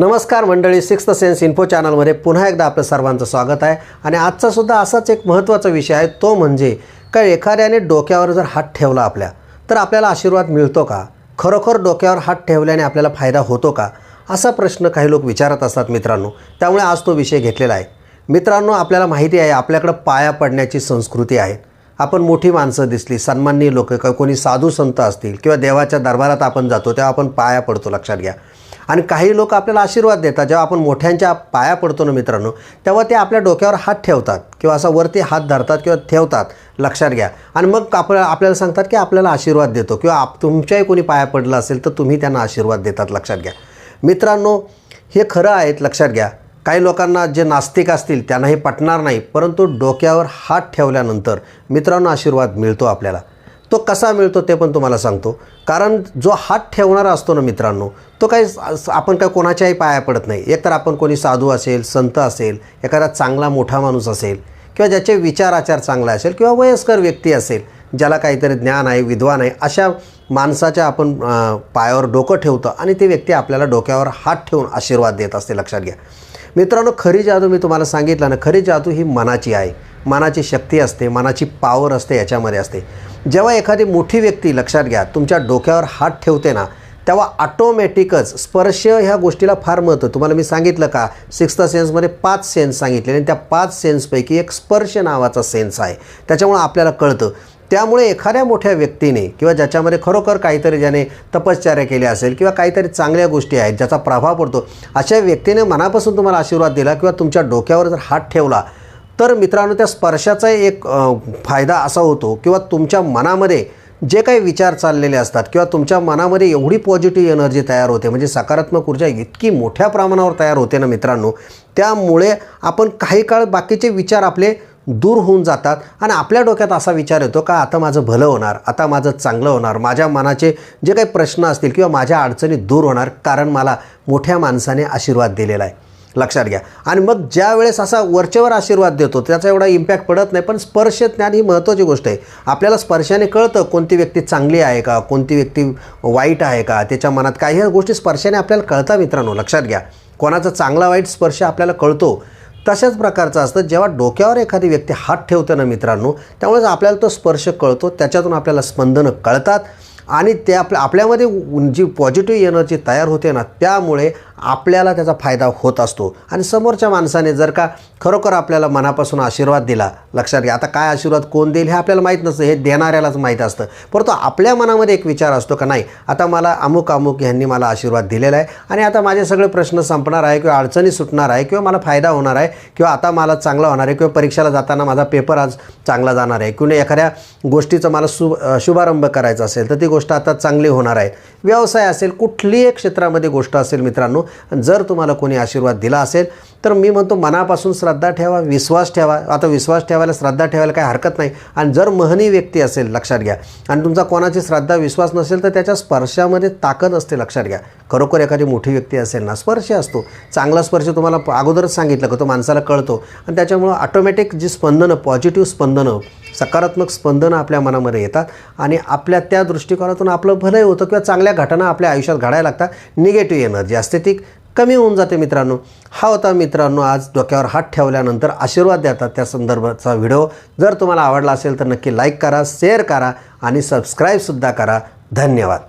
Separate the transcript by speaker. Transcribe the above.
Speaker 1: नमस्कार मंडळी sixth sense info चॅनलमध्ये पुन्हा एकदा आपलं सर्वांचं स्वागत आहे. आणि आजचा सुद्धा असाच एक महत्त्वाचा विषय आहे तो म्हणजे का एखाद्याने डोक्यावर जर हात ठेवला आपल्या तर आपल्याला आशीर्वाद मिळतो का? खरोखर डोक्यावर हात ठेवल्याने आपल्याला फायदा होतो का? असा प्रश्न काही लोक विचारत असतात मित्रांनो. त्यामुळे आज तो विषय घेतलेला आहे. मित्रांनो आपल्याला माहिती आहे आपल्याकडं पाया पडण्याची संस्कृती आहे. आपण मोठी माणसं दिसली सन्माननीय लोक का कोणी साधू संत असतील किंवा देवाच्या दरबारात आपण जातो तेव्हा आपण पाया पडतो लक्षात घ्या. आणि काही लोक आपल्याला आशीर्वाद देतात. जेव्हा आपण मोठ्यांच्या पाया पडतो ना मित्रांनो तेव्हा ते आपल्या डोक्यावर हात ठेवतात किंवा असा वरती हात धरतात किंवा ठेवतात लक्षात घ्या. आणि मग आपल्या आपल्याला सांगतात की आपल्याला आशीर्वाद देतो किंवा आप तुमच्याही कोणी पाया पडलं असेल तर तुम्ही त्यांना आशीर्वाद देतात लक्षात घ्या. मित्रांनो हे खरं आहेत लक्षात घ्या. काही लोकांना जे नास्तिक असतील त्यांना हे पटणार नाही परंतु डोक्यावर हात ठेवल्यानंतर मित्रांनो आशीर्वाद मिळतो आपल्याला. तो कसा मिळतो ते पण तुम्हाला सांगतो. कारण जो हात ठेवणारा असतो ना मित्रांनो तो काही आपण काय कोणाच्याही पाया पडत नाही. एकतर आपण कोणी साधू असेल संत असेल एखादा चांगला मोठा माणूस असेल किंवा ज्याचे विचार आचार चांगला असेल किंवा वयस्कर व्यक्ती असेल ज्याला काहीतरी ज्ञान आहे विद्वान आहे अशा माणसाच्या आपण पायावर डोकं ठेवतो आणि ती व्यक्ती आपल्याला डोक्यावर हात ठेवून आशीर्वाद देत असते लक्षात घ्या. मित्रांनो खरी जादू मी तुम्हाला सांगितलं ना खरी जादू ही मनाची आहे. मनाची शक्ती असते मनाची पावर असते याच्यामध्ये असते. जेव्हा एखादी मोठी व्यक्ती लक्षात घ्या तुमच्या डोक्यावर हात ठेवते ना तेव्हा ऑटोमॅटिकच स्पर्श ह्या गोष्टीला फार महत्त्व. तुम्हाला मी सांगितलं का सिक्स्थ सेन्समध्ये पाच सेन्स सांगितले आणि त्या पाच सेन्सपैकी एक स्पर्श नावाचा सेन्स आहे. त्याच्यामुळं आपल्याला कळतं. त्यामुळे एखाद्या मोठ्या व्यक्तीने किंवा ज्याच्यामध्ये खरोखर काहीतरी ज्याने तपश्चर्या केली असेल किंवा काहीतरी चांगल्या गोष्टी आहेत ज्याचा प्रभाव पडतो अशा व्यक्तीने मनापासून तुम्हाला आशीर्वाद दिला किंवा तुमच्या डोक्यावर जर हात ठेवला तर मित्रांनो त्या स्पर्शाचा एक फायदा असा होतो किंवा तुमच्या मनामध्ये जे काही विचार चाललेले असतात किंवा तुमच्या मनामध्ये एवढी पॉझिटिव्ह एनर्जी तयार होते म्हणजे सकारात्मक ऊर्जा इतकी मोठ्या प्रमाणावर तयार होते ना मित्रांनो त्यामुळे आपण काही काळ बाकीचे विचार आपले दूर होऊन जातात. आणि आपल्या डोक्यात असा विचार येतो का आता माझं भलं होणार आता माझं चांगलं होणार माझ्या मनाचे जे काही प्रश्न असतील किंवा माझ्या अडचणी दूर होणार कारण मला मोठ्या माणसाने आशीर्वाद दिलेला आहे. लक्षात घ्या. आणि मग ज्या वेळेस असा वरचेवर आशीर्वाद देतो त्याचा एवढा इम्पॅक्ट पडत नाही. पण स्पर्श ज्ञान ही महत्त्वाची गोष्ट आहे. आपल्याला स्पर्शाने कळतं कोणती व्यक्ती चांगली आहे का कोणती व्यक्ती वाईट आहे का त्याच्या मनात काही ह्या गोष्टी स्पर्शाने आपल्याला कळतात मित्रांनो. लक्षात घ्या. कोणाचा चांगला वाईट स्पर्श आपल्याला कळतो तशाच प्रकारचं असतं. जेव्हा डोक्यावर एखादी व्यक्ती हात ठेवते ना मित्रांनो त्यामुळेच आपल्याला तो स्पर्श कळतो त्याच्यातून आपल्याला स्पंदनं कळतात आणि ते आपल्या आपल्यामध्ये जी पॉझिटिव्ह एनर्जी तयार होते ना त्यामुळे आपल्याला त्याचा फायदा होत असतो. आणि समोरच्या माणसाने जर का खरोखर आपल्याला मनापासून आशीर्वाद दिला लक्षात घ्या. आता काय आशीर्वाद कोण देईल हे आपल्याला माहीत नसतं हे देणाऱ्यालाच माहीत असतं. परंतु आपल्या मनामध्ये एक विचार असतो का नाही? आता मला अमुक अमुक ह्यांनी मला आशीर्वाद दिलेला आहे आणि आता माझे सगळे प्रश्न संपणार आहे किंवा अडचणी सुटणार आहे किंवा मला फायदा होणार आहे किंवा आता मला चांगला होणार आहे किंवा परीक्षेला जाताना माझा पेपर आज चांगला जाणार आहे. किंवा एखाद्या गोष्टीचं मला सु शुभारंभ करायचा असेल तर ती गोष्ट आता चांगली होणार आहे. व्यवसाय असेल कुठलीही क्षेत्रामध्ये गोष्ट असेल मित्रांनो जर तुम्हाला कोणी आशीर्वाद दिला असेल तर मी म्हणतो मनापासून श्रद्धा ठेवा विश्वास ठेवा. आता विश्वास ठेवायला श्रद्धा ठेवायला काही हरकत नाही. आणि जर महनी व्यक्ती असेल लक्षात घ्या. आणि तुमचा कोणाची श्रद्धा विश्वास नसेल तर त्याच्या स्पर्शामध्ये ताकद असते लक्षात घ्या. खरोखर एखादी मोठी व्यक्ती असेल ना स्पर्श असतो. चांगला स्पर्श तुम्हाला अगोदरच सांगितलं का तो माणसाला कळतो. आणि त्याच्यामुळं ऑटोमॅटिक जी स्पंदनं पॉझिटिव्ह स्पंदनं सकारात्मक स्पंदनं आपल्या मनामध्ये येतात. आणि आपल्या त्या दृष्टिकोनातून आपलं भलंही होतं किंवा चांगल्या घटना आपल्या आयुष्यात घडायला लागतात. निगेटिव्ह एनर्जी असते ती कमी होऊन जाते मित्रांनो. हा होता मित्रांनो आज डोक्यावर हात ठेवल्यानंतर आशीर्वाद देतात त्या संदर्भाचा व्हिडिओ. जर तुम्हाला आवडला असेल तर नक्की लाईक करा शेअर करा आणि सबस्क्राईबसुद्धा करा. धन्यवाद.